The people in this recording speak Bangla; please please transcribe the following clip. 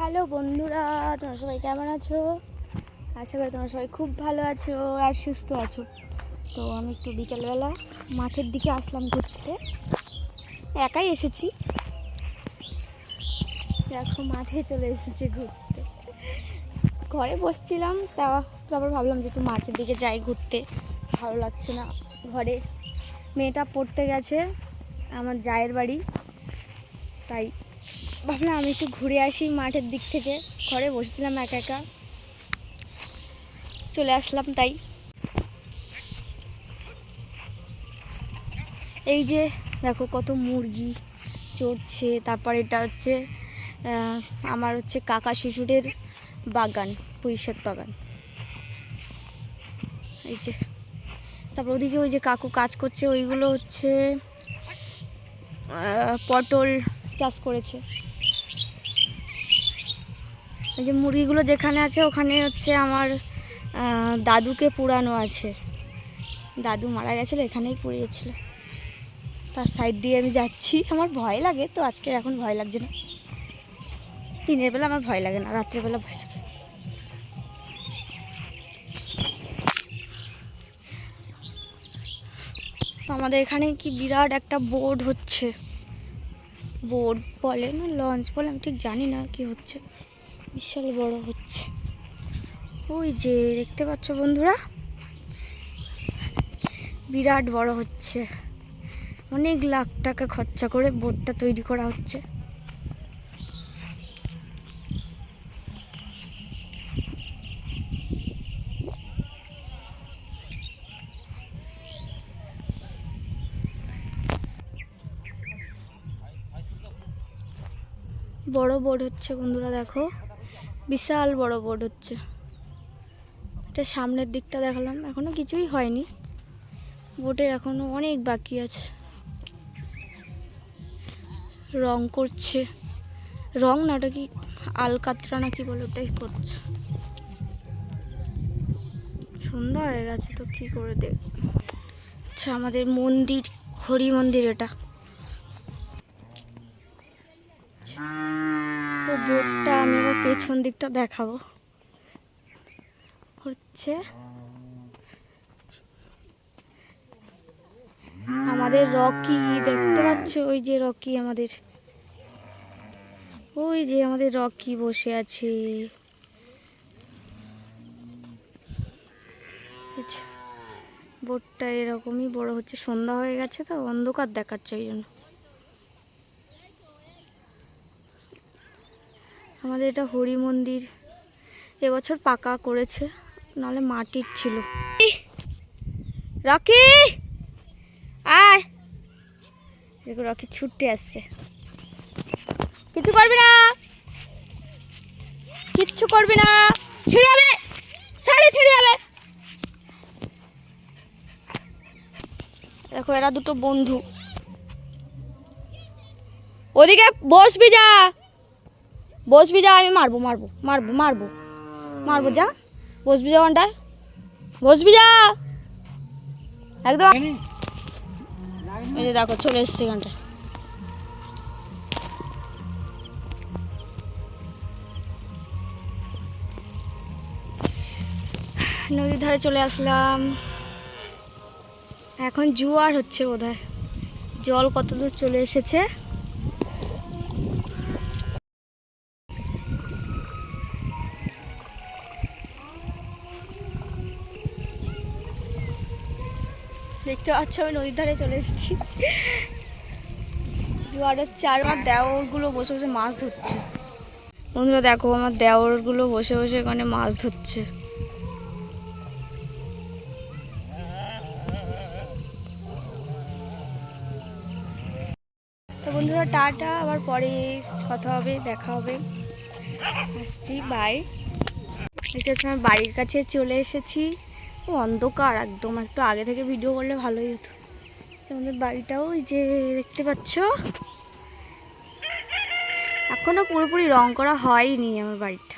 হ্যালো বন্ধুরা, তোমরা সবাই কেমন আছো? আশা করি তোমরা সবাই খুব ভালো আছো আর সুস্থ আছো। তো আমি একটু বিকেলবেলা মাঠের দিকে আসলাম ঘুরতে। একাই এসেছি। দেখো, মাঠে চলে এসেছি ঘুরতে। ঘরে বসছিলাম তা তারপর ভাবলাম যে একটু মাঠের দিকে যাই ঘুরতে। ভালো লাগছে না ঘরে। মেয়েটা পড়তে গেছে, আমার জায়ের বাড়ি। তাই ভাবলাম আমি একটু ঘুরে আসি মাঠের দিক থেকে। ঘরে বসেছিলাম একা একা। চলে আসলাম তাই। এই যে দেখো কত মুরগি চড়ছে, তারপর এটা হচ্ছে আমার হচ্ছে কাকা শ্বশুরের বাগান, পুঁইশাক বাগান। এই যে, তারপর ওদিকে ওই যে কাকু কাজ করছে, ওইগুলো হচ্ছে পটল চাষ করেছে। এই যে মুরগিগুলো যেখানে আছে, ওখানে হচ্ছে আমার দাদুকে পুরানো আছে। দাদু মারা গেছিল, এখানেই পুড়িয়েছিল। তার সাইড দিয়ে আমি যাচ্ছি। আমার ভয় লাগে তো আজকে এখন ভয় লাগছে না। দিনের বেলা আমার ভয় লাগে না রাত্রেবেলা ভয় লাগে। আমাদের এখানে কি বিরাট একটা বোর্ড হচ্ছে। বোর্ড বলে না লঞ্চ বলে, আমি ঠিক জানি না কি হচ্ছে। বিশাল বড় হচ্ছে। ওই যে দেখতে পাচ্ছ বন্ধুরা? বিরাট বড় হচ্ছে। অনেক লাখ টাকা খরচা করে বোর্ডটা তৈরি করা হচ্ছে। বড় বোর্ড হচ্ছে বন্ধুরা, দেখো। বিশাল বড় বোর্ড হচ্ছে। এটা সামনের দিকটা দেখালাম, এখনও কিছুই হয়নি। বোর্ডের এখনও অনেক বাকি আছে। রং করছে। রং না, ওটা কি আলকাতরা না কি বলে, ওটাই করছে। সন্ধ্যা হয়ে গেছে তো, কি করে দেখ। আচ্ছা আমাদের মন্দির, হরি মন্দির এটা তো বোর্ডটা আমি আবার পেছন দিকটা দেখাবো। হচ্ছে আমাদের রকি, দেখতে পাচ্ছ? ওই যে রকি আমাদের। ওই যে আমাদের রকি বসে আছে। বোর্ডটা এরকমই বড় হচ্ছে। সন্ধ্যা হয়ে গেছে তো, অন্ধকার দেখাচ্ছে ওই জন্য। আমাদের এটা হরি মন্দির। এবছর পাকা করেছে, নাহলে মাটির ছিল। রকি! আয়! দেখো রকি ছুটতে আসছে। কিছু করবি না! কিচ্ছু করবি না! ছিঁড়ে যাবে! শাড়ি ছিঁড়ে যাবে! দেখো, এরা দুটো বন্ধু। ওদিকে বসবি যা! বসবি যা আমি মারবো মারবো মারবো মারবো। মারবো যা বসবি যা ওখানটায় বসবি যা। একদম। এই যে দেখো চলে এসছে এখানটা নদীর ধারে চলে আসলাম। এখন জোয়ার হচ্ছে বোধহয়। জল কত দূর চলে এসেছে? দেখতে পাচ্ছ, আমি নদীর ধারে চলে এসেছি। জোয়ার হচ্ছে আর আমার দেওরগুলো বসে বসে মাছ ধরছে। বন্ধুরা, দেখো আমার দেওরগুলো বসে বসে এখানে মাছ ধরছে। তো বন্ধুরা, টাটা, আবার পরে কথা হবে, দেখা হবে। আসছি বাই হচ্ছে আমার বাড়ির কাছে চলে এসেছি। অন্ধকার একদম। একটু আগে থেকে ভিডিও করলে ভালোই হতো। আমাদের বাড়িটাও ওই যে দেখতে পাচ্ছ? এখনও পুরোপুরি রং করা হয়নি আমার বাড়িটা।